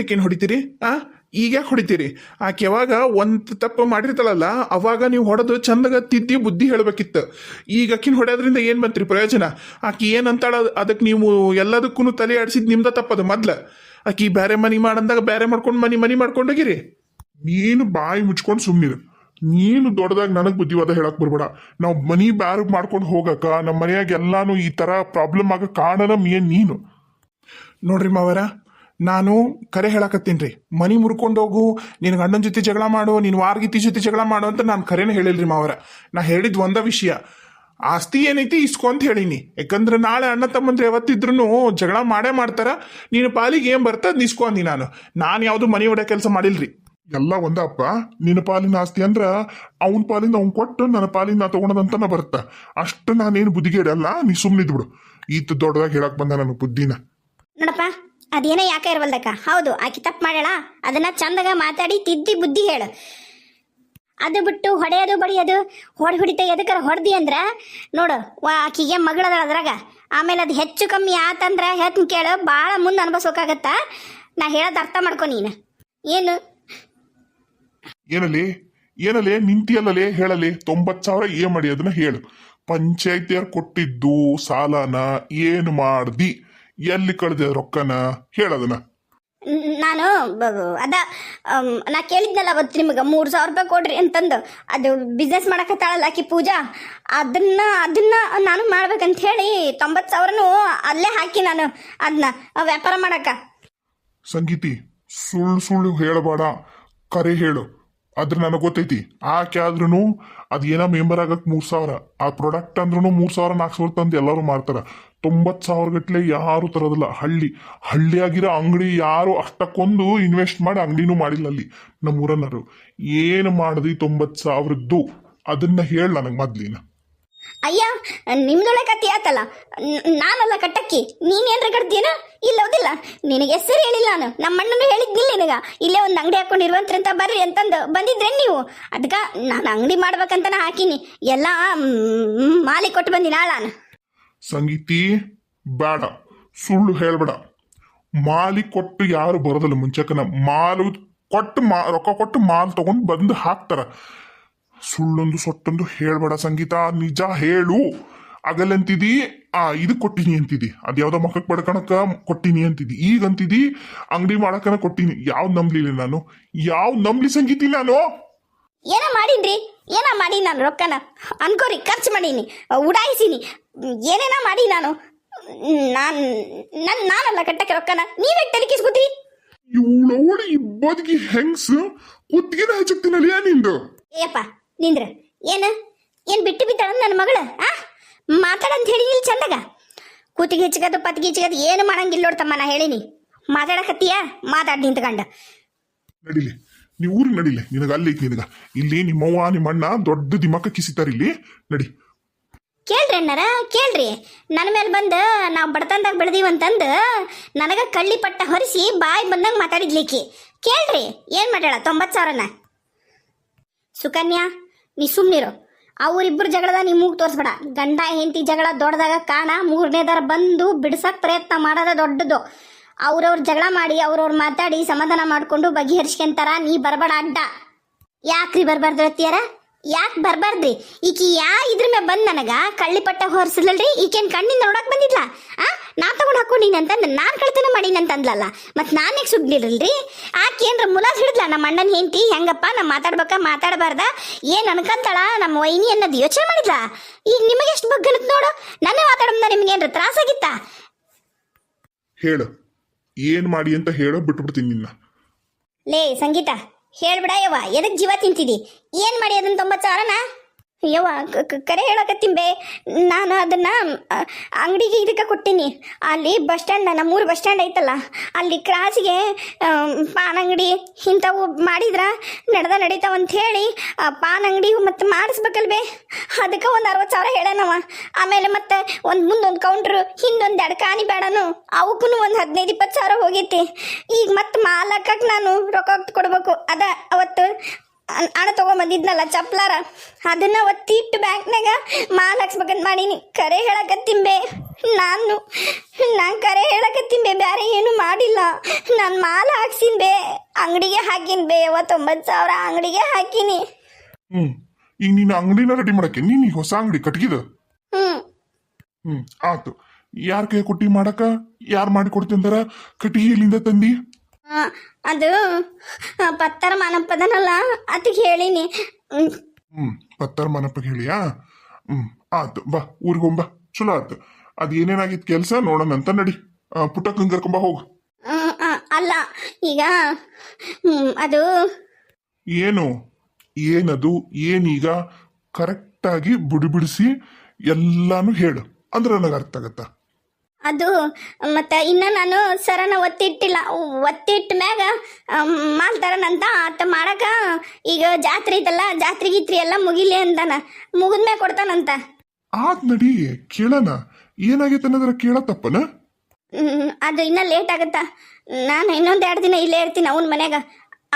ಆಕಿನ ಹೊಡಿತೀರಿ? ಆ? ಈಗ ಯಾಕೆ ಹೊಡಿತೀರಿ? ಆಕೆ ಯಾವಾಗ ಒಂದು ತಪ್ಪು ಮಾಡಿರ್ತಾಳಲ್ಲ ಅವಾಗ ನೀವು ಹೊಡೆದು ಚಂದಗ ತಿದ್ದಿ ಬುದ್ಧಿ ಹೇಳಬೇಕಿತ್ತು. ಈಗ ಆಕಿನ ಹೊಡೆಯೋದ್ರಿಂದ ಏನು ಬಂತ್ರಿ ಪ್ರಯೋಜನ? ಆಕಿ ಅಂತಾಳ ಅದಕ್ಕೆ ನೀವು ಎಲ್ಲದಕ್ಕೂ ತಲೆ ಆಡಿಸಿದ್ ನಿಮ್ದ ತಪ್ಪದು ಮೊದ್ಲ. ಆಕಿ ಬೇರೆ ಮನಿ ಮಾಡಂದಾಗ ಬೇರೆ ಮಾಡ್ಕೊಂಡು ಮನಿ ಮನಿ ಮಾಡ್ಕೊಂಡೋಗಿರಿ ನೀನು ಬಾಯಿ ಮುಚ್ಕೊಂಡು ಸುಮ್ಮನಿರು ನೀನು ದೊಡ್ಡದಾಗ ನನಗೆ ಬುದ್ಧಿವಾದ ಹೇಳಕ್ ಬರ್ಬೇಡ. ನಾವು ಮನಿ ಬ್ಯಾರ ಮಾಡ್ಕೊಂಡು ಹೋಗಕ್ಕ ನಮ್ಮ ಮನೆಯಾಗ ಎಲ್ಲಾನು ಈ ತರ ಪ್ರಾಬ್ಲಮ್ ಆಗ ಕಾಣ ಮೇನ್ ನೀನು. ನೋಡ್ರಿ ಮಾವರ ನಾನು ಕರೆ ಹೇಳಕತ್ತೀನಿ ರೀ. ಮುರ್ಕೊಂಡು ಮುರ್ಕೊಂಡೋಗು ನಿನ್ನ ಗಂಡನ ಜೊತೆ ಜಗಳ ಮಾಡು ನಿನ್ ವಾರ್ಗಿತಿ ಜೊತೆ ಜಗಳ ಮಾಡು ಅಂತ ನಾನು ಕರೆನ ಹೇಳಿಲ್ರಿ ಮಾವರ. ನಾ ಹೇಳಿದ್ ಒಂದ ವಿಷಯ. ಆಸ್ತಿ ಏನೈತಿ ಇಸ್ಕೊ ಅಂತ ಹೇಳಿನಿ. ಯಾಕಂದ್ರೆ ನಾಳೆ ಅಣ್ಣ ತಮ್ಮಂದ್ರೆ ಯಾವತ್ತಿದ್ರು ಜಗಳ ಮಾಡೇ ಮಾಡ್ತಾರ. ನೀನು ಪಾಲಿಗೆ ಏನ್ ಬರ್ತದ ನಿಸ್ಕೊ ಅಂದಿ ನಾನು. ನಾನು ಯಾವ್ದು ಮನಿ ಹೊಡೆ ಕೆಲಸ ಮಾಡಿಲ್ರಿ. ಎಲ್ಲ ಒಂದಪ್ಪ. ನಿನ್ನ ಪಾಲಿನ ಆಸ್ತಿ ಅಂದ್ರ ಅವನ ಪಾಲಿನ ಅವ್ನು ಕೊಟ್ಟು ನನ್ನ ಪಾಲಿನ ನಾ ತಗೊಂಡದಂತ ನಾ ಬರುತ್ತ ಅಷ್ಟು ನಾನೇನು ಬುದ್ಧಿಗೇಡಲ್ಲ ನೀ ಸುಮ್ಮನಿದ್ಬಿಡು ಈತ ದೊಡ್ಡದಾಗಿ ಹೇಳಕ್ ಬಂದ ನನ್ನ ಬುದ್ಧಿನ. ನೋಡಪ್ಪ ಅದೇನೋ ಯಾಕೆ ಇರವಲ್ದಕ್ಕ? ಹೌದು, ಆಕಿ ತಪ್ಪು ಮಾಡ್ಯಾಳ. ಅದನ್ನ ಚಂದಾಗ ಮಾತಾಡಿ ತಿದ್ದಿ ಬುದ್ಧಿ ಹೇಳು. ಅದು ಬಿಟ್ಟು ಹೊಡೆಯೋದು, ಬಡಿಯೋದು, ಹೊಡೆ ಹೊಡಿತ ಎದಕ್ಕಾರ ಹೊಡೆದಿ ಅಂದ್ರೆ, ನೋಡು ಆಕಿಗೆ ಮಗಳದ ಅದ್ರಾಗ. ಆಮೇಲೆ ಅದು ಹೆಚ್ಚು ಕಮ್ಮಿ ಆತಂದ್ರೆ ಹೇಳ್ತೀನಿ ಕೇಳು ಭಾಳ ಮುಂದೆ ಅನ್ಭವಿಸೋಕಾಗತ್ತ? ನಾ ಹೇಳೋದು ಅರ್ಥ ಮಾಡ್ಕೊ ನೀನು. ಏನು? ಏನಲ್ಲಿ ನಿಂತಿ ನಿಂತಿಯಲ್ಲಲೇ? ಹೇಳಲಿ? ತೊಂಬತ್ ಸಾವಿರ ಏನ್ ಮಾಡಿ ಅದನ್ನ ಹೇಳು. ಪಂಚಾಯತಿಯರ್ ಕೊಟ್ಟಿದ್ದು ಸಾಲನ ಏನು ಮಾಡ್ದಿ? ಎಲ್ಲಿ ಕಳ್ದೆ ರೊಕ್ಕನ? ಹೇಳದನ ನಾನು ಅದ ನಾ ಕೇಳಿದ್ನಲ್ಲ ಅವತ್ತು ನಿಮಗೆ ಮೂರು ಸಾವಿರ ರೂಪಾಯಿ ಕೊಡ್ರಿ ಅಂತಂದು. ಅದು ಬಿಸ್ನೆಸ್ ಮಾಡಕತ್ತಾಳಲ್ಲ ಆಕಿ ಪೂಜಾ. ಅದನ್ನ ಅದನ್ನ ನಾನು ಮಾಡ್ಬೇಕಂತ ಹೇಳಿ ತೊಂಬತ್ತು ಸಾವಿರನು ಅಲ್ಲೇ ಹಾಕಿ ನಾನು ಅದನ್ನ ವ್ಯಾಪಾರ ಮಾಡಕ ಸಂಗೀತಿ ಸುಳ್ಳು ಸುಳ್ಳು ಹೇಳಬೇಡ. ಕರೆ ಹೇಳು. ಅದ್ರ ನನಗೆ ಗೊತ್ತೈತಿ. ಆಕೆ ಆದ್ರೂ ಅದು ಏನೋ ಮೆಂಬರ್ ಆಗಕ್ಕೆ ಮೂರು ಸಾವಿರ. ಆ ಪ್ರಾಡಕ್ಟ್ ಅಂದ್ರೂ ಮೂರು ಸಾವಿರ ನಾಲ್ಕು ಸಾವಿರ ತಂದು ಎಲ್ಲರೂ ಮಾರ್ತಾರೆ. ತೊಂಬತ್ತು ಸಾವಿರ ಗಟ್ಟಲೆ ಯಾರು ತರೋದಿಲ್ಲ. ಹಳ್ಳಿ. ಹಳ್ಳಿಯಾಗಿರೋ ಅಂಗಡಿ ಯಾರು ಅಷ್ಟಕ್ಕೊಂದು ಇನ್ವೆಸ್ಟ್ ಮಾಡಿ ಅಂಗಡಿನೂ ಮಾಡಿಲ್ಲ ಅಲ್ಲಿ ನಮ್ಮೂರನ್ನರು ಏನು ಮಾಡಿದ್ವಿ ತೊಂಬತ್ತು ಸಾವಿರದ್ದು? ಅದನ್ನ ಹೇಳ ನನಗೆ ಮೊದ್ಲಿನ. ಅಯ್ಯ ನಿಮ್ದೊಳೆ ಕತ್ತಿ ಆತಲ್ಲ. ನಾನಲ್ಲ ಕಟ್ಟಕ್ಕಿ. ನೀನೇನ್ರ ಕಟ್ತೀನ ಇಲ್ಲ, ಹೌದಿಲ್ಲ. ನಿನಗೆ ಹೆಸರು ಹೇಳಿಲ್ಲ ನಾನು. ನಮ್ಮ ಹೇಳಿದ್ನಿಲ್ಲ ನಿನಗ. ಇಲ್ಲೇ ಒಂದು ಅಂಗಡಿ ಹಾಕೊಂಡಿರುವಂತ್ರಂತ ಬರ್ರಿ ಅಂತಂದು ಬಂದಿದ್ರೆ ನೀವು. ಅದಕ್ಕೆ ನಾನು ಅಂಗಡಿ ಮಾಡ್ಬೇಕಂತನ ಹಾಕಿನಿ. ಎಲ್ಲ ಮಾಲಿ ಕೊಟ್ಟು ಬಂದಿನ ನಾನು. ಸಂಗೀತಿ, ಬೇಡ. ಸುಳ್ಳು ಹೇಳ್ಬೇಡ. ಮಾಲಿ ಕೊಟ್ಟು ಯಾರು ಬರೋದಿಲ್ಲ ಮುಂಚೆಕನ. ಮಾಲು ಕೊಟ್ಟು ಮಾ, ರೊಕ್ಕ ಕೊಟ್ಟು ಮಾಲ್ ತಗೊಂಡು ಬಂದು ಹಾಕ್ತಾರ. ಸುಳ್ಳೊಂದು ಸೊಟ್ಟೊಂದು ಹೇಳ್ಬೇಡ ಸಂಗೀತ ನಿಜ ಹೇಳು. ಆಗಲ್ಲಂತಿದಿ ಆ ಇದು ಕೊಟ್ಟಿನಿ ಅಂತಿದಿ. ಅದು ಯಾವ್ದೋ ಮಕ್ಕಕ್ ಬಡ್ಕಣಕ ಕೊಟ್ಟಿನಿ ಅಂತಿದಿ. ಈಗ ಅಂತಿದಿ ಅಂಗಡಿ ಮಾಡಕನ ಕೊಟ್ಟಿನಿ. ಯಾವ್ದು ನಂಬ್ಲಿಲ್ಲ ನಾನು? ಯಾವ ನಂಬ್ಲಿ ಸಂಗೀತಿ ನಾನು? ಏನೋ ಮಾಡೀನ್ರಿ? ಏನ ಮಾಡಿ ನಾನು ರೊಕ್ಕನ? ಅನ್ಕೋರಿ ಖರ್ಚು ಮಾಡೀನಿ ಉಡಾಯಿಸೀನಿ. ಏನೇನ ಮಾಡಿ ನಾನು? ನಾನು ನನ್ನ ನಾನಲ್ಲ ಕಟ್ಟಕ್ಕೆ ರೊಕ್ಕನ? ನೀವೇ ತಲೆಕಿಸ್ಕೊತೀರಿ? ಇವಳವಳು ಈ ಬದುಕಿ ಹೆಂಗ್ಸ್ ಕುತ್ತಿಗೆನ ಹಚ್ಚಕ್ತಿನಲ್ಲ ನಿಂದು? ಏಯಪ್ಪ ನಿಂದ್ರ? ಏನು? ಏನು ಬಿಟ್ಟು ಬಿದ್ದಾಳ ನನ್ನ ಮಗಳ ಆ? ಮಾತಾಡಂತ ಹೇಳಿದಿಲ್ಲ ಚಂದಾಗ. ಕೂತಿಗೆ ಹೆಚ್ಚಗದು ಪತ್ತಿಗೆ ಹೆಚ್ಚಗದು ಏನು ಮಾಡಂಗಿಲ್ಲ ನೋಡ್ತಮ್ಮ ನಾ ಹೇಳಿನಿ. ಮಾತಾಡಕತ್ತೀಯ? ಮಾತಾಡ್ ನಿಂತ್ಕಂಡ ನಡಿಲಿ. ನೀ ಊರಿಗೆ ನಡಿಲೆ. ನಿನಗ ಅಲ್ಲಿ ಐತಿ ನಿನಗ. ಇಲ್ಲಿ ನಿಮ್ಮವ್ವ ನಿಮ್ಮಣ್ಣ ದೊಡ್ಡ ದಿಮಕ್ಕ ಕಿಸಿತಾರ ಇಲ್ಲಿ. ನಡಿ. ಕೇಳ್ರಿ ಅಣ್ಣಾರ ಕೇಳ್ರಿ. ನನ್ನ ಮೇಲೆ ಬಂದು ನಾವು ಬಡತನದಾಗ ಬೆಳೆದೀವಂತಂದು ನನಗ ಕಳ್ಳಿ ಪಟ್ಟ ಹೊರಿಸಿ ಬಾಯಿ ಬಂದಂಗೆ ಮಾತಾಡಿದ್ಲಿಕ್ಕಿ. ಕೇಳ್ರಿ ಏನು ಮಾಡ್ಯಾಳ ತೊಂಬತ್ತು ಸಾವಿರನ? ಸುಕನ್ಯಾ ನೀ ಸುಮ್ಮನಿರು ಅವರಿಬ್ಬರು ಜಗಳದ ನೀ ಮೂಗ್ ತೋರಿಸ್ಬೇಡ. ಗಂಡ ಹೆಂಡತಿ ಜಗಳ ದೊಡ್ಡದಾಗ ಕಾಣ ಮೂರನೇದಾರ ಬಂದು ಬಿಡ್ಸಕ್ ಪ್ರಯತ್ನ ಮಾಡೋದ ದೊಡ್ಡದು. ಅವ್ರವ್ರ ಜಗಳ ಮಾಡಿ, ಅವ್ರವ್ರು ಮಾತಾಡಿ, ಸಮಾಧಾನ ಮಾಡ್ಕೊಂಡು ಬಗೆಹರಿಸ್ಕೊಂತಾರ, ನೀ ಬರಬೇಡ ಅಡ್ಡ. ಯಾಕ್ರಿ ಬರಬಾರ್ದು ಅತ್ತಿಯಾರ ಯಾಕೆ ಬರ್ಬಾರ್ದ್ರಿ? ಈಕಿ ಯಾ ಇದ್ರ ಮೇಲೆ ಬಂದ್ ನನಗ ಕಳ್ಳಿ ಪಟ್ಟ ಹೊರ್ಸಲಲ್ರಿ? ಈಕೇನ್ ಕಣ್ಣಿಂದ ನೋಡಕ್ ಬಂದಿಲ್ಲ ಆ? ನಾ ತಗೊಂಡ್ ಅಂತ ನಾನು ನಾನ್ ಕಳ್ತನ ಮಾಡೀನಿ ಅಂತ ಅಂದ್ಲಲ್ಲ. ಮತ್ ನಾನೇ ಸುಗ್ಲಿರಲ್ರಿ ಆಕೆ ಏನ್ರ ಮುಲಾಸ್ ಹಿಡಿದ್ಲ? ನಮ್ಮ ಅಣ್ಣನ ಹೆಂಡತಿ ಹೆಂಗಪ್ಪ ನಾ ಮಾತಾಡ್ಬೇಕ ಮಾತಾಡಬಾರ್ದ? ಏನ್ ಅನ್ಕಂತಾಳ? ನಮ್ಮ ವೈನಿ ಅನ್ನೋದು ಯೋಚನೆ ಮಾಡಿದ್ಲ? ಈಗ ನಿಮಗೆ ಎಷ್ಟು ಬಗ್ಗಲತ್ ನೋಡು. ನನ್ನ ಮಾತಾಡಮ್ದ ನಿಮ್ಗೆ ಏನ್ರ ತ್ರಾಸಾಗಿತ್ತಾ ಹೇಳು. ಏನ್ ಮಾಡಿ ಅಂತ ಹೇಳೋ ಬಿಟ್ಬಿಡ್ತೀನಿ ನಿನ್ನ. ಲೇ ಸಂಗೀತ ಹೇಳ್ಬಿಡ ಯವ್ವ. ಎದಕ್ ಜೀವ ತಿಂತಿದಿ? ಏನ್ ಮಾಡಿ ಅದನ್ನ ತೊಂಬತ್ತು ಸಾವಿರನ? ಯವ್ವ ಕರೆ ಹೇಳಕತ್ತೀನಿ ನಾನು ಅದನ್ನ ಅಂಗಡಿಗೆ ಇದಕ್ಕೆ ಕೊಟ್ಟಿನಿ. ಅಲ್ಲಿ ಬಸ್ ಸ್ಟ್ಯಾಂಡ್ ನಮ್ಮೂರು ಬಸ್ ಸ್ಟ್ಯಾಂಡ್ ಐತಲ್ಲ, ಅಲ್ಲಿ ಕ್ರಾಸಿಗೆ ಪಾನ್ ಅಂಗಡಿ ಇಂಥವು ಮಾಡಿದ್ರ ನಡೆದ ನಡೀತಾವ ಅಂತ ಹೇಳಿ, ಆ, ಪಾನ್ ಅಂಗಡಿ ಮತ್ತೆ ಮಾಡಿಸ್ಬೇಕಲ್ವೇ ಅದಕ್ಕೆ ಒಂದು ಅರವತ್ತು ಸಾವಿರ ಹೇಳನವ ಆಮೇಲೆ ಮತ್ತೆ ಒಂದು ಮುಂದೊಂದು ಕೌಂಟ್ರು ಹಿಂದೊಂದು ಎರಡು ಕಾಣಿ ಬೇಡನು ಅವಕ್ಕೂ ಒಂದು ಹದಿನೈದು, ಇಪ್ಪತ್ತು ಸಾವಿರ ಹೋಗೈತಿ. ಈಗ ಮತ್ತೆ ಮಾಲಕ್ಕಕ್ಕೆ ನಾನು ರೊಕ್ಕ ಕೊಡ್ಬೇಕು. ಅದ ಅವತ್ತು ಹಣ ತಗೊಂಬಂದಿದ್ನಲ್ಲ ಚಪ್ಲಾರ? ಅದನ್ನ ಒತ್ತಿಟ್ಟು ಬ್ಯಾಂಕ್ನಾಗ ಮಾಲ್ ಹಾಕ್ಸ್ಬೇಕಂತ ಮಾಡೀನಿ. ಕರೆ ಹೇಳಕತ್ತಿಂಬೆ. ನಾನು ನಾನು ಕರೆ ಹೇಳಕತ್ತಿಂಬೆ. ಬೇರೆ ಏನು ಮಾಡಿಲ್ಲ. ನಾನು ಮಾಲ್ ಹಾಕ್ಸಿನ್ಬೆ ಅಂಗಡಿಗೆ ಹಾಕಿನ್ಬೆ ಬೇ ತೊಂಬತ್ತು ಸಾವಿರ ಅಂಗಡಿಗೆ ಹಾಕಿನಿ. ಹ್ಮ್ ಈಗ ನೀನು ಅಂಗಡಿನ ರೆಡಿ ಮಾಡಕ್ಕೆ ನೀನು ಈಗ ಹೊಸ ಅಂಗಡಿ ಕಟ್ಗಿದ? ಹ್ಞೂ ಹ್ಮ್ ಆತು. ಯಾರ ಕೈ ಕೊಟ್ಟಿ ಮಾಡಕ? ಯಾರು ಮಾಡಿ ಕೊಡ್ತಿಂದಾರ? ಕಟ್ಟಿಗೆ ಎಲ್ಲಿಂದ ತಂದಿ? ಅದು ಪತ್ತರ ಮನಪ್ಪದನಲ್ಲ ಅದಕ್ಕೆ ಹೇಳಿನಿ. ಹ್ಮ್. ಪತ್ತರ ಮನಪ್ಪಗೆ ಹೇಳಿಯಾ? ಹ್ಮ್ ಆತು ಬಾ ಊರಿಗೆ ಹೋಗ್ಬಾ ಚಲೋ ಆತು ಅದ್ ಕೆಲಸ ನೋಡೋಣ ಅಂತ ನಡಿ. ಪುಟ್ಟ ಕಂಗರ್ಕೊಂಬ ಕರ್ಕೊಂಬಾ ಹೋಗು. ಅಲ್ಲ ಈಗ ಅದು ಏನು? ಏನದು ಏನೀಗ? ಕರೆಕ್ಟಾಗಿ ಬುಡಿ ಬಿಡಿಸಿ ಎಲ್ಲಾನು ಹೇಳು. ಅಂದ್ರೆ ನನಗೆ ಅರ್ಥ ಆಗತ್ತ? ಅದು ಮತ್ತೆ ಇನ್ನ ನಾನು ಸರನ ಒತ್ತಿಟ್ಟಿಲ್ಲ. ಒತ್ತಿಟ್ಟ ಮ್ಯಾಗ ಮಾಡ್ತಾರನಂತ ತರನಂತ ಆತ ಮಾಡಕ ಈಗ ಜಾತ್ರೆ ಐತಲ್ಲ ಜಾತ್ರೆ ಗೀತ್ರಿ ಎಲ್ಲ ಮುಗಿಲಿ ಅಂತಾನ ಮುಗಿದ್ಮ್ಯಾಗ ಕೊಡ್ತಾನಂತ. ಆತ್ ನಡಿ ಕೇಳನ ಏನಾಗೈತೆ ಅನ್ನೋದ್ರ ಕೇಳತ್ತಪ್ಪನ ಹ್ಮ್, ಅದು ಇನ್ನ ಲೇಟ್ ಆಗತ್ತಾ. ನಾನು ಇನ್ನೊಂದು ಎರಡು ದಿನ ಇಲ್ಲೇ ಇರ್ತೀನಿ ಅವನ ಮನ್ಯಾಗ.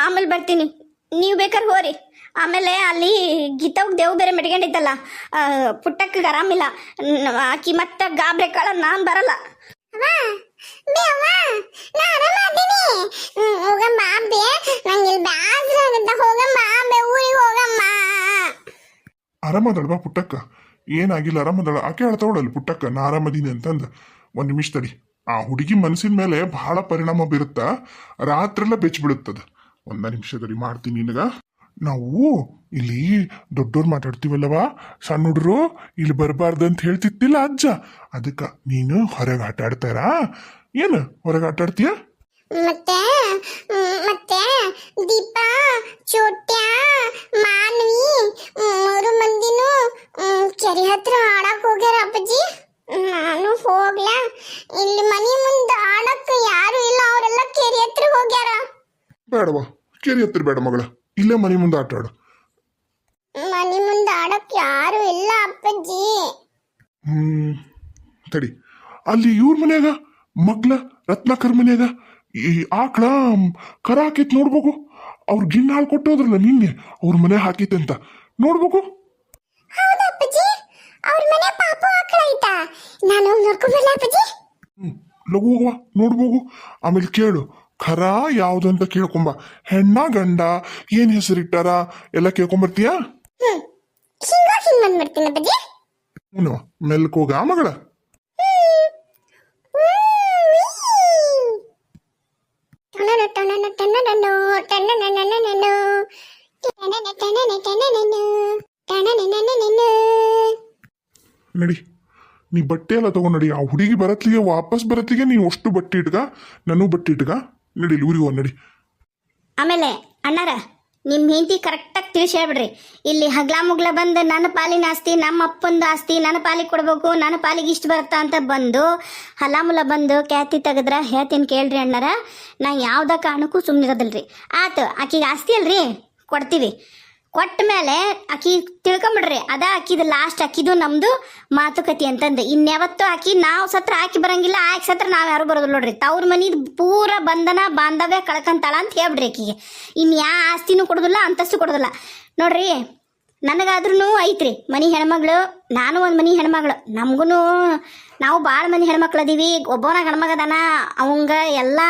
ಆಮೇಲೆ ಬರ್ತೀನಿ. ನೀವು ಬೇಕಾದ್ರೆ ಹೋರಿ. ಆಮೇಲೆ ಅಲ್ಲಿ ಗೀತವ್ ದೇವ್ ಬೇರೆ ಮೆಟ್ಕೊಂಡಿತ್ತಲ್ಲ ಪುಟ್ಟಕ್ಕ ಆರಾಮಿಲ್ಲ ಆಕಿ ಮತ್ತೆ ಗಾಬ್ರೆ ಕಾಳ ನಾನು ಬರಲ್ಲ. ಹೋಗಮ್ಮ ಬೇ. ನಂಗೆ ಇಲ್ಲಿ ಬ್ಯಾಸ್ರ ಆಗತ್ತ. ಹೋಗಮ್ಮ ಬೇ ಊರಿಗೆ ಹೋಗಮ್ಮ. ಆರಾಮದಳ ಬಾ ಪುಟ್ಟಕ್ಕ? ಏನಾಗಿಲ್ಲ ಆರಾಮದಳ. ಆಕೆ ಹೇಳ್ತಾವಳಲ್ಲಿ ಪುಟ್ಟಕ್ಕ? ನಾ ಆರಾಮದೀನಿ ಅಂತಂದ. ಒಂದ್ ನಿಮಿಷ ತಡಿ. ಆ ಹುಡುಗಿ ಮನಸ್ಸಿನ ಮೇಲೆ ಬಹಳ ಪರಿಣಾಮ ಬೀರುತ್ತಾ? ರಾತ್ರೆಲ್ಲ ಬೆಚ್ಚ ಬೀಳುತ್ತದ ಒಂದ ನಿಮಿಷದಲ್ಲಿ ಮಾಡ್ತೀನಿ ನಿನಗ. ನಾವು ಇಲ್ಲಿ ದೊಡ್ಡೋರು ಮಾತಾಡ್ತೀವಲ್ಲವಾ? ಸಣ್ಣ ಹುಡ್ರು ಇಲ್ಲಿ ಬರಬಾರ್ದು ಅಂತ ಹೇಳ್ತಿತ್ತಿಲ್ಲ ಅಜ್ಜ. ಅದಕ್ಕ ನೀನು ಹೊರಗೆ ಆಟ ಆಡ್ತಾರಾ ಏನು ಹೊರಗೆ ಆಟ ಆಡ್ತೀಯ ಮತ್ತೆ ಮತ್ತೆ ದೀಪ ಚೋಟ್ಯ ಮಾನ್ವಿ ಮೂರು ಮಂದಿನು ಕೆರೆ ಹತ್ರ ಆಡಕ್ ಹೋಗ್ಯಾರ ಅಪ್ಪಾಜಿ. ನಾನು ಹೋಗ್ಲಾ. ಇಲ್ಲಿ ಮನೆ ಮುಂದೆ ಆಡಕ್ ಯಾರು ಇಲ್ಲ ಅವರೆಲ್ಲ ಕೆರೆ ಹತ್ರ ಹೋಗ್ಯಾರ. ಬೇಡವಾ. ಕೆರೆ ಹತ್ರ ಬೇಡ ಮಗಳ. ಇಲ್ಲೇ ಮನೆ ಮುಂದೆ ಆಟ ಆಡು. ಮನೆ ಮುಂದೆ ಆಡಕ್ ಯಾರು ಇಲ್ಲ ಅಪ್ಪಾಜಿ. ಹ್ಮ್ ತಡಿ. ಅಲ್ಲಿ ಇವ್ರ ಮನ್ಯಾಗ ಮಗ್ಲ ರತ್ನಾಕರ್ ಮನ್ಯಾಗ ಈ ಆಕಳ ಕರ ಹಾಕೈತ್ ನೋಡ್ಬೇಕು. ಅವ್ರ ಗಿಣ್ಣ ಹಾಲು ಕೊಟ್ಟೋದ್ರಲ್ಲ ನಿನ್ನೆ ಅವ್ರ ಮನೆ ಹಾಕೈತೆ ಅಂತ. ನೋಡ್ಬೇಕು. ಹೌದಾ ಅಪ್ಪಾಜಿ ಅವ್ರ ಮನೆ ಪಾಪ ಆಕಳ ಐತಾ. ನಾನು ಹೋಗಿ ಅಪ್ಪಾಜಿ? ಲಘು ಹೋಗುವ ನೋಡ್ಬೋಗು ಆಮೇಲೆ ಕೇಳು. ಖರ ಯಾವ್ದು ಅಂತ ಕೇಳ್ಕೊಂಬ. ಹೆಣ್ಣ ಗಂಡ ಏನ್ ಹೆಸರಿಟ್ಟಾರ? ಎಲ್ಲ ಕೇಳ್ಕೊಂಬರ್ತೀಯಾ? ಹ್ಞೂ ಮೆಲ್ಕೋಗ ಮಗಳ. ನಡಿ. ನೀ ಬಟ್ಟೆ ಎಲ್ಲ ತಗೊಂಡು ನಡಿ. ಆ ಹುಡುಗಿ ಬರತ್ಲಿಗೆ ವಾಪಸ್ ಬರತ್ಲಿಗೆ ನೀವು ಅಷ್ಟು ಬಟ್ಟೆ ಇಟ್ಗ ನಾನು ಬಟ್ಟೆ ಇಟ್ಕ? ನಡಿ ಊರಿಗೆ ಹೋಗ್ ನಡಿ. ಆಮೇಲೆ, ಅಣ್ಣಾರ ನಿಮ್ಮ ಹೆಂಡತಿ ಕರೆಕ್ಟಾಗಿ ತಿಳಿಸಿ ಹೇಳ್ಬಿಡ್ರಿ. ಇಲ್ಲಿ ಹಗ್ಲ ಮುಗ್ಲ ಬಂದು ನನ್ನ ಪಾಲಿನ ಆಸ್ತಿ, ನಮ್ಮ ಅಪ್ಪಂದು ಆಸ್ತಿ, ನನ್ನ ಪಾಲಿಗೆ ಕೊಡ್ಬೇಕು, ನನ್ನ ಪಾಲಿಗೆ ಇಷ್ಟು ಬರುತ್ತಾ ಅಂತ ಬಂದು ಹಲಾಮುಲ ಬಂದು ಕ್ಯಾತಿ ತೆಗೆದ್ರ ಹೇಳ್ತೀನಿ ಕೇಳ್ರಿ ಅಣ್ಣಾರ. ನಾ ಯಾವ್ದ ಕಾರಣಕ್ಕೂ ಸುಮ್ಮನಿರೋದಿಲ್ರಿ ಆತು, ಆಕಿಗೆ ಆಸ್ತಿ ಅಲ್ರಿ? ಕೊಡ್ತೀವಿ. ಕೊಟ್ಟ ಮೇಲೆ ಆಕಿ ತಿಳ್ಕೊಂಬಿಡ್ರಿ. ಅದ ಆಕಿದ ಲಾಸ್ಟ್ ಆಕಿದು ನಮ್ದು ಮಾತುಕತೆ ಅಂತಂದು. ಇನ್ಯಾವತ್ತು ಆಕಿ ನಾವು ಸತ್ರ ಆಕಿ ಬರಂಗಿಲ್ಲ, ಆಕಿ ಸತ್ರ ನಾವು ಯಾರು ಬರೋದಿಲ್ಲ ನೋಡ್ರಿ. ತವ್ರ ಮನಿದು ಪೂರ ಬಂಧನ, ಬಾಂಧವ್ಯ ಕಳ್ಕಂತಾಳ ಅಂತ ಹೇಳ್ಬಿಡ್ರಿ ಆಕಿಗೆ ಇನ್ ಯಾ ಆಸ್ತಿನೂ ಕೊಡೋದಿಲ್ಲ, ಅಂತಸ್ತು ಕೊಡೋದಿಲ್ಲ. ನೋಡ್ರಿ ನನಗಾದ್ರೂ ಐತ್ರಿ. ಮನಿ ಹೆಣ್ಮಗಳು, ನಾನು ಒಂದು ಮನಿ ಹೆಣ್ಮಗಳು. ನಮಗೂ ನಾವು ಭಾಳ ಮಂದಿ ಹೆಣ್ಮಕ್ಳು ಅದೀವಿ. ಒಬ್ಬನ ಹೆಣ್ಮಗ ಅದಾನ ಅವಂಗ ಎಲ್ಲ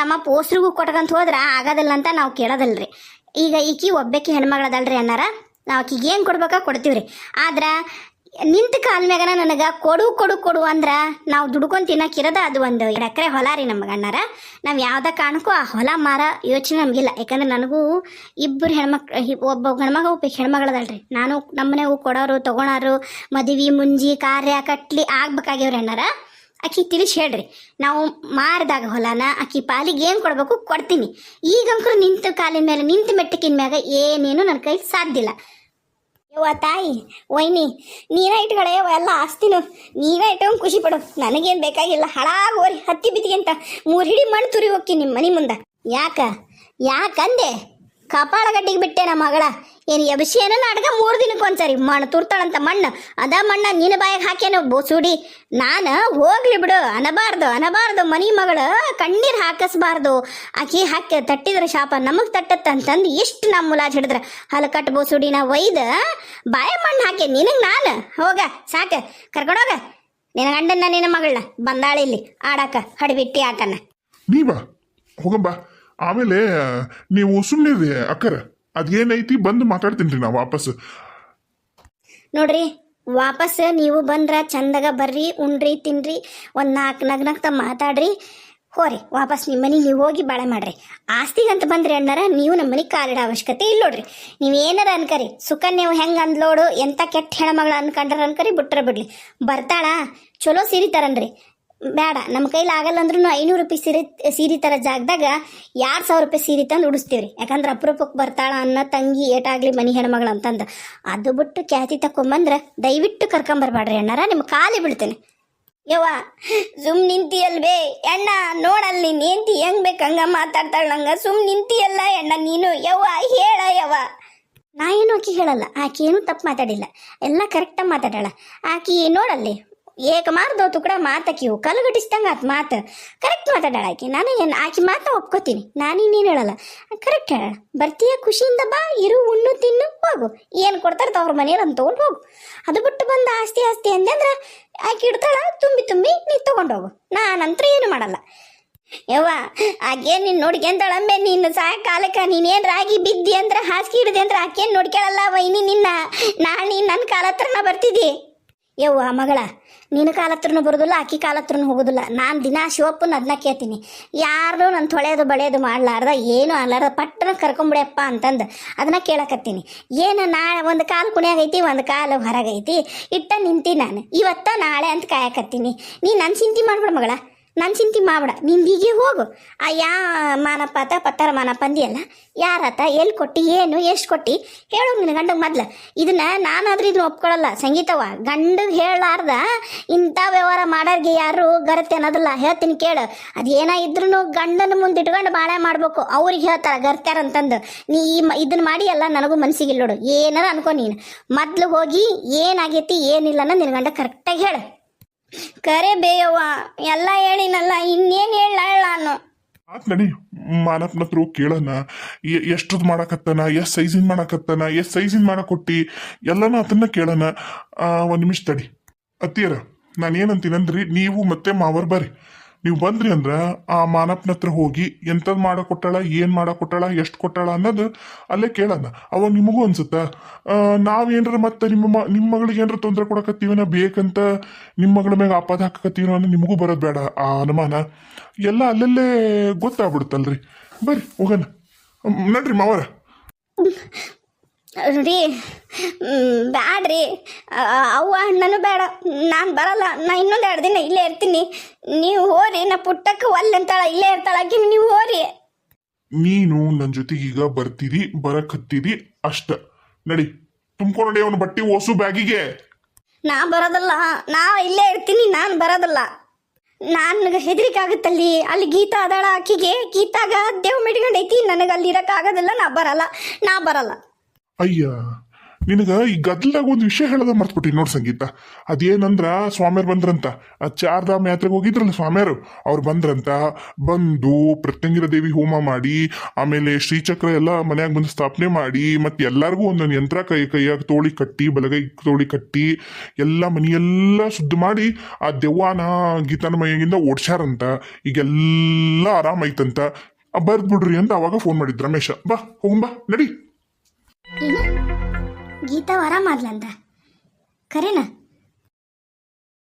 ನಮ್ಮ ಪೋಸ್ಟ್ರಿಗೂ ಕೊಟ್ಕಂತ ಹೋದ್ರೆ ಆಗೋದಿಲ್ಲ ಅಂತ ನಾವು ಕೇಳೋದಲ್ರಿ. ಈಗ ಈಕಿ ಒಬ್ಬಕ್ಕೆ ಹೆಣ್ಮಗಳದಲ್ರಿ ಅನ್ನಾರ. ನಾವು ಆಕಿಗೆ ಏನು ಕೊಡ್ಬೇಕಾ ಕೊಡ್ತೀವ್ರಿ. ಆದ್ರೆ ನಿಂತ ಕಾಲ್ಮ್ಯಾಗನ ನನಗೆ ಕೊಡು ಕೊಡು ಕೊಡು ಅಂದ್ರೆ ನಾವು ದುಡ್ಕೊಂಡು ತಿನ್ನಕ್ಕಿರೋದ ಅದು ಒಂದು ಎರಡು ಎಕರೆ ಹೊಲ ರೀ ನಮ್ಗೆ ಅಣ್ಣಾರ ನಾವು ಯಾವುದೇ ಕಾರಣಕ್ಕೂ ಆ ಹೊಲ ಮಾರ ಯೋಚನೆ ನಮಗಿಲ್ಲ. ಯಾಕಂದ್ರೆ ನನಗೂ ಇಬ್ಬರು ಹೆಣ್ಮಕ್ಳು ಒಬ್ಬ ಗಣ್ಮಗ ಒಬ್ಬ ಹೆಣ್ಮಗಳದಲ್ರಿ. ನಾನು ನಮ್ಮನೆಗೂ ಕೊಡೋರು, ತೊಗೊಳೋರು, ಮದುವೆ, ಮುಂಜಿ, ಕಾರ್ಯ, ಕಟ್ಲಿ ಆಗ್ಬೇಕಾಗ್ಯವ್ರಿ ಅಣ್ಣಾರ ಆಕಿ ತಿಳಿಸಿ ಹೇಳ್ರಿ. ನಾವು ಮಾರಿದಾಗ ಹೊಲನ ಆಕಿ ಪಾಲಿಗೆ ಏನು ಕೊಡಬೇಕು ಕೊಡ್ತೀನಿ. ಈಗಂಕರು ನಿಂತ ಕಾಲಿನ ಮೇಲೆ ನಿಂತ ಮೆಟ್ಟಕಿನ ಮ್ಯಾಗ ಏನೇನು ನನ್ನ ಕೈ ಸಾಧ್ಯ ಇಲ್ಲ. ಯವ್ವ ತಾಯಿ, ವೈನಿ, ನೀರ ಇಟ್ಕೊಳೆ ಎಲ್ಲ ಆಸ್ತಿನು. ನೀವೇ ಇಟ್ಕೊಂಡು ಖುಷಿ ಪಡು. ನನಗೇನು ಬೇಕಾಗಿಲ್ಲ. ಹಳಾಗ್ ಓರಿ ಹತ್ತಿ ಬಿತ್ತಿಗೆ ಅಂತ ಮೂರು ಹಿಡಿ ಮಣ್ಣು ತುರಿ ಹೋಗಿ ನಿಮ್ಮ ಮನೆ ಮುಂದೆ. ಯಾಕ? ಯಾಕಂದೆ? ಕಪಾಳ ಗಡ್ಡಿಗೆ ಬಿಟ್ಟೆ ನಮ್ಮ ಮಗಳ. ಏನು ಎಬ್ಸಿಯೇನ ನಾಟಕ ಮೂರು ದಿನಕ್ಕೆ ಒಂದ್ಸರಿ. ಮಣ್ಣು ತುರ್ತಾಳಂತ ಮಣ್ಣು. ಅದ ಮಣ್ಣ ನಿನ್ನ ಬಾಯಿಗೆ ಹಾಕ್ಯಾನ ಬೋಸುಡಿ. ನಾನು ಹೋಗ್ಲಿ ಬಿಡು. ಅನಬಾರ್ದು ಅನಬಾರ್ದು ಮನಿ ಮಗಳು. ಕಣ್ಣೀರು ಹಾಕಿಸ್ಬಾರ್ದು. ಆಕಿ ಹಾಕಿ ತಟ್ಟಿದ್ರೆ ಶಾಪ ನಮಗೆ ತಟ್ಟತ್ತ ಅಂತಂದು ಇಷ್ಟು ನಮ್ಮ ಮುಲಾಜ್ ಹಿಡಿದ್ರ. ಹಲಕಟ್ಟು ನಾ ಒಯ್ದ ಬಾಯ ಮಣ್ಣು ಹಾಕಿ ನಿನಗೆ ನಾನು. ಹೋಗ, ಸಾಕು. ಕರ್ಕೊಂಡೋಗ ನಿನ್ನ ಗಂಡನ್ನ ನಿನ್ನ ಮಗಳನ್ನ. ಬಂದಾಳೆ ಇಲ್ಲಿ. ಆಡಾಕ, ಹಡಿಬಿಟ್ಟಿ ಆಟನ. ನೀ ಬಾ, ಹೋಗಂಬ. ಆಮೇಲೆ, ನೀವು ಸುಮ್ಮನೆ ಅಕ್ಕರ. ಅದೇನೈತಿ ಬಂದು ಮಾತಾಡ್ತೀನಿ ರೀ ನಾ ವಾಪಸ್. ನೋಡ್ರಿ, ವಾಪಸ್ ನೀವು ಬಂದ್ರ ಚಂದಾಗ ಬರ್ರಿ, ಉಣ್ರಿ, ತಿನ್ರಿ, ಒಂದು ನಾಲ್ಕು ನಗ್ನಗ್ತ ಮಾತಾಡ್ರಿ. ಹೋರಿ, ವಾಪಸ್ ನಿಮ್ಮ ಮನೆಗೆ ನೀವು ಹೋಗಿ ಬಾಳೆ ಮಾಡ್ರಿ. ಆಸ್ತಿಗಂತ ಬಂದ್ರಿ ಅಣ್ಣಾರ, ನೀವು ನಮ್ಮ ಮನೆಗೆ ಕಾಲಿಡೋ ಅವಶ್ಯಕತೆ ಇಲ್ಲ ನೋಡ್ರಿ. ನೀವು ಏನಾರ ಅನ್ಕರಿ ಸುಕನ್ಯವು ಹೆಂಗೆ ಅಂದ್ಲೋಡು ಎಂಥ ಕೆಟ್ಟ ಹೆಣ್ಮಗಳು ಅನ್ಕೊಂಡ್ರ ಅನ್ಕರಿ ಬಿಟ್ರ ಬಿಡ್ಲಿ. ಬರ್ತಾಳ, ಚಲೋ ಸಿರಿತಾರನ್ರಿ ತರನ್ರಿ. ಬೇಡ. ನಮ್ಮ ಕೈಲಿ ಆಗಲ್ಲ ಅಂದ್ರೂ ಐನೂರು ರೂಪಾಯಿ ಸೀರೆ ಸೀರೆ ತರ ಜಾಗದಾಗ ಎರಡು ಸಾವಿರ ರೂಪಾಯಿ ಸೀರೆ ತಂದು ಉಡಿಸ್ತೀವಿ ರೀ ಯಾಕಂದ್ರೆ ಅಪರೂಪಕ್ಕೆ ಬರ್ತಾಳ ಅನ್ನ, ತಂಗಿ, ಏಟಾಗ್ಲಿ ಮನಿ ಹೆಣ್ಮಗಳು ಅಂತಂದು. ಅದು ಬಿಟ್ಟು ಖ್ಯಾತಿ ತಕೊಂಬಂದ್ರೆ ದಯವಿಟ್ಟು ಕರ್ಕೊಂಬರ್ಬೇಡ್ರಿ ಅಣ್ಣಾರ ನಿಮ್ಮ ಕಾಲಿ ಬಿಡ್ತೇನೆ ಯವ್ವ, ಸುಮ್ ನಿಂತಿಯಲ್ವೇ? ಅಣ್ಣ ನೀನ್ ನಿಂತಿ ಹೆಂಗ್ ಬೇಕು ಹಂಗ ಮಾತಾಡ್ತಾಳ ನಂಗ. ಸುಮ್ ನಿಂತಿಯಲ್ಲ ಅಣ್ಣ ನೀನು. ಯವ್ವ, ಹೇಳ ಯವ್ವ. ನಾ ಏನು ಆಕಿ ಹೇಳಲ್ಲ. ಆಕಿ ಏನು ತಪ್ಪು ಮಾತಾಡಿಲ್ಲ. ಎಲ್ಲ ಕರೆಕ್ಟಾಗಿ ಮಾತಾಡಾಳ ಆಕಿ ನೋಡಲ್ಲಿ ಏಕ ಮಾರ್ದೋ ತುಕಡ ಮಾತಾಕಿವು ಕಲ್ಗಟ್ಟಿಸ್ದಂಗ ಆತ್ ಮಾತು. ಕರೆಕ್ಟ್ ಮಾತಾಡಾಳ ಆಕೆ. ನಾನು ಏನು, ಆಕಿ ಮಾತ ಒಪ್ಕೋತೀನಿ. ನಾನಿನ್ನೇನು ಹೇಳಲ್ಲ. ಕರೆಕ್ಟ್ ಹೇಳ. ಬರ್ತೀಯ ಖುಷಿಯಿಂದ ಬಾ, ಇರು, ಉಣ್ಣು, ತಿನ್ನು, ಹೋಗು. ಏನು ಕೊಡ್ತಾರ ತವ್ರ ಮನೇಲಿ ಅಂತ ತೊಗೊಂಡು ಹೋಗು. ಅದು ಬಿಟ್ಟು ಬಂದ ಆಸ್ತಿ ಆಸ್ತಿ ಅಂದೆ ಅಂದ್ರೆ ಆಕಿ ಇಡ್ತಾಳ, ತುಂಬಿ ತುಂಬಿ ನೀ ಹೋಗು. ನಾನಂತ್ರ ಏನು ಮಾಡಲ್ಲ. ಯವ್ವ ಆಕೆ ನೀನು ನೋಡ್ಕೊಂತಾಳಮ್ಮೆ ನೀನು ಸಾಯಂಕಾಲಕ್ಕೆ ನೀನೇನು ರಾಗಿ ಬಿದ್ದಿ ಅಂದ್ರೆ ಹಾಸಿಗೆ ಹಿಡಿದೆ ಅಂದ್ರೆ ಆಕೇನು ನೋಡ್ಕೊಳಲ್ಲ ವೈನಿ, ನಿನ್ನ ನಾಳೆ ನೀನು ನನ್ನ ಕಾಲ ಹತ್ರನ ಬರ್ತಿದ್ದಿ ಯವ್ವ ಮಗಳ ನಿನ್ನ ಕಾಲ ಹತ್ರನೂ ಬರೋದಿಲ್ಲ ಆಕಿ ಹತ್ರನೂ ಹೋಗೋದಿಲ್ಲ. ನಾನು ದಿನ ಶಿವಪ್ಪನ ಅದನ್ನ ಕೇಳ್ತೀನಿ. ಯಾರು ನನ್ನ ತೊಳೆಯೋದು ಬಳೆಯೋದು ಮಾಡ್ಲಾರ್ದ, ಏನು ಅಲ್ಲಾರ್ದ ಪಟ್ಟನ ಕರ್ಕೊಂಬಿಡ್ಯಪ್ಪ ಅಂತಂದು ಅದನ್ನ ಕೇಳಕತ್ತೀನಿ. ಏನು ನಾಳೆ ಒಂದು ಕಾಲು ಕುಣಿಯಾಗೈತಿ, ಒಂದು ಕಾಲು ಹೊರಗೈತಿ, ಇಟ್ಟ ನಿಂತಿ ನಾನು. ಇವತ್ತ ನಾಳೆ ಅಂತ ಕಾಯಕತ್ತೀನಿ. ನೀ ನನ್ನ ಚಿಂತೆ ಮಾಡ್ಬಿಡ ಮಗಳ. ನನ್ನ ಚಿಂತೆ ಮಾಡ್ಬಿಡ, ನಿನ್ ಹೀಗೆ ಹೋಗು. ಆ ಯಾ ಮಾನಪಾತ ಪತ್ತಾರ ಮಾನಪ್ಪ ಅಂದಿಯಲ್ಲ ಯಾರತ ಎಲ್ಲಿ ಕೊಟ್ಟಿ, ಏನು, ಎಷ್ಟು ಕೊಟ್ಟಿ, ಹೇಳು ನಿನ್ನ ಗಂಡಗೆ ಮೊದ್ಲು. ಇದನ್ನ ನಾನಾದ್ರೂ ಇದನ್ನ ಒಪ್ಕೊಳ್ಳಲ್ಲ ಸಂಗೀತವ ಗಂಡಗೆ ಹೇಳಾರ್ದ ಇಂಥ ವ್ಯವಹಾರ ಮಾಡೋರಿಗೆ ಯಾರು ಗರತೆ ಅನ್ನೋದಿಲ್ಲ, ಹೇಳ್ತೀನಿ ಕೇಳು. ಅದೇನ ಇದ್ರೂ ಗಂಡನ ಮುಂದೆ ಇಟ್ಕೊಂಡು ಬಾಳೆ ಮಾಡ್ಬೇಕು, ಅವ್ರಿಗೆ ಹೇಳ್ತಾರ ಗರ್ತಾರ ಅಂತಂದು. ನೀ ಇದನ್ನ ಮಾಡಿ ಎಲ್ಲ ನನಗೂ ಮನಸ್ಸಿಗೆ ನೋಡು. ಏನಾರ ಅನ್ಕೊ ನೀನು. ಮೊದ್ಲು ಹೋಗಿ ಏನಾಗೈತಿ ಏನಿಲ್ಲ ಅನ್ನೋ ನಿನ್ನ ಗಂಡ ಕರೆಕ್ಟಾಗಿ ಹೇಳು. ಕರೆ ಬೇಯವ್ವ. ಎಲ್ಲ ಹೇಳಿನಲ್ಲ, ಇನ್ನೇನು ಹೇಳಲ್ಲ ನಾನು. ಆತ್ ನಡಿ ಮಾನಪ್ಪನ ಹತ್ರ ಹೋಗಿ ಕೇಳೋಣ. ಎಷ್ಟದ್ ಮಾಡಕತ್ತಾನ, ಎಷ್ಟ್ ಸೈಜಿನ್ ಮಾಡಕತ್ತಾನ, ಎಷ್ಟ್ ಸೈಜಿನ್ ಮಾಡಕೊಟ್ಟಿ, ಎಲ್ಲಾನು ಅದನ್ನ ಕೇಳೋಣ. ಒಂದ್ ನಿಮಿಷ ತಡಿ. ಅತ್ತಿಯರ ನಾನು ಏನಂತೀನಂದ್ರಿ ನೀವು ಮತ್ತೆ ಮಾವರ್ ಬರ್ರಿ. ನೀವು ಬಂದ್ರಿ ಅಂದ್ರ ಆ ಮಾನಪ್ನ ಹತ್ರ ಹೋಗಿ ಎಂಥದ್ ಮಾಡೋ ಕೊಟ್ಟಾಳ, ಏನ್ ಮಾಡೋ ಕೊಟ್ಟಾಳ, ಎಷ್ಟು ಕೊಟ್ಟಾಳ ಅನ್ನೋದು ಅಲ್ಲೇ ಕೇಳೋಣ. ಅವಾಗ ನಿಮಗೂ ಅನ್ಸುತ್ತ? ನಾವು ಏನಾರ ಮತ್ತೆ ನಿಮ್ಮ ನಿಮ್ಮ ಮಗಳಿಗೆ ಏನಾರ ತೊಂದರೆ ಕೊಡಕತ್ತೀವನ ಬೇಕಂತ ನಿಮ್ಮ ಮಗಳ ಮ್ಯಾಗ ಆಪಾದ ಹಾಕಕತ್ತೀವನ ಅನ್ನೋ ನಿಮಗೂ ಬರೋದು ಬೇಡ ಆ ಅನುಮಾನ. ಎಲ್ಲ ಅಲ್ಲಲ್ಲೇ ಗೊತ್ತಾಗ್ಬಿಡುತ್ತಲ್ರಿ. ಬರ್ರಿ, ಹೋಗೋಣ. ನಡ್ರಿ ಮಾವರ. ರೀ ಬ್ಯಾಡ್ರಿ. ಅವ್ವ ಅಣ್ಣನೂ ಬೇಡ. ನಾನು ಬರಲ್ಲ. ನಾ ಇನ್ನೊಂದು ಎರಡು ದಿನ ಇಲ್ಲೇ ಇರ್ತೀನಿ. ನೀವು ಹೋರಿ ನಾ ಪುಟ್ಟಕ್ಕೆ ಒಲ್ಲೆ ಅಂತಾಳ ಇಲ್ಲೇ ಇರ್ತಾಳ ಆಕಿ ನೀವು ಹೋರಿ. ನೀನು ನನ್ನ ಜೊತೆಗೆ ಈಗ ಬರ್ತೀರಿ ಬರಕತ್ತೀರಿ ಅಷ್ಟ. ನಡಿ ತುಂಬ್ಕೊಂಡು ಅವನು ಬಟ್ಟಿ ಓಸು ಬ್ಯಾಗಿಗೆ. ನಾ ಬರೋದಲ್ಲ. ನಾ ಇಲ್ಲೇ ಇರ್ತೀನಿ ನಾನು ಬರೋದಲ್ಲ. ನನಗೆ ಹೆದರಿಕೆ ಆಗುತ್ತಲ್ಲಿ ಅಲ್ಲಿ ಗೀತಾ ಅದಾಳ ಆಕಿಗೆ. ಗೀತಾಗ ದೇವ್ ಮಿಟ್ಕೊಂಡೈತಿ ನನಗೆ ಅಲ್ಲಿ ಇರೋಕ್ಕಾಗೋದಿಲ್ಲ ನಾ ಬರಲ್ಲ. ನಾ ಬರಲ್ಲ. ಅಯ್ಯ, ನಿನಗ ಈ ಗದ್ದಲಾಗ ಒಂದು ವಿಷಯ ಹೇಳದ ಮರ್ತ್ಬಿಟ್ಟಿ ನೋಡ್ ಸಂಗೀತ. ಅದೇನಂದ್ರ ಸ್ವಾಮಿಯರ್ ಬಂದ್ರಂತ. ಆ ಚಾರ್ಧಾಮ ಯಾತ್ರೆಗೆ ಹೋಗಿದ್ರಲ್ಲ ಸ್ವಾಮಿಯರು ಅವ್ರು ಬಂದ್ರಂತ. ಬಂದು ಪ್ರತ್ಯಂಗಿರ ದೇವಿ ಹೋಮ ಮಾಡಿ, ಆಮೇಲೆ ಶ್ರೀಚಕ್ರ ಎಲ್ಲ ಮನ್ಯಾಗ ಬಂದು ಸ್ಥಾಪನೆ ಮಾಡಿ, ಮತ್ತೆ ಎಲ್ಲರಿಗೂ ಒಂದೊಂದು ಯಂತ್ರ ಕೈ, ಕೈಯಾಗ ತೋಳಿ ಕಟ್ಟಿ, ಬಲಗೈ ತೋಳಿ ಕಟ್ಟಿ, ಎಲ್ಲ ಮನೆಯೆಲ್ಲ ಶುದ್ಧ ಮಾಡಿ ಆ ದೆವ್ವಾನ ಗೀತಾನ ಮೈಯಾಗಿಂದ ಓಡ್ಸ್ಯಾರಂತ. ಈಗೆಲ್ಲ ಆರಾಮೈತಂತ ಬರ್ದ್ ಬಿಡ್ರಿ ಅಂತ ಅವಾಗ ಫೋನ್ ಮಾಡಿದ್ ರಮೇಶ. ಬಾ, ಹೋಗಂಬಾ, ನಡಿ. ಏನು? ಗೀತಾ ಆರಾಮಾದ್ಲಂತ ಖರೇನಾ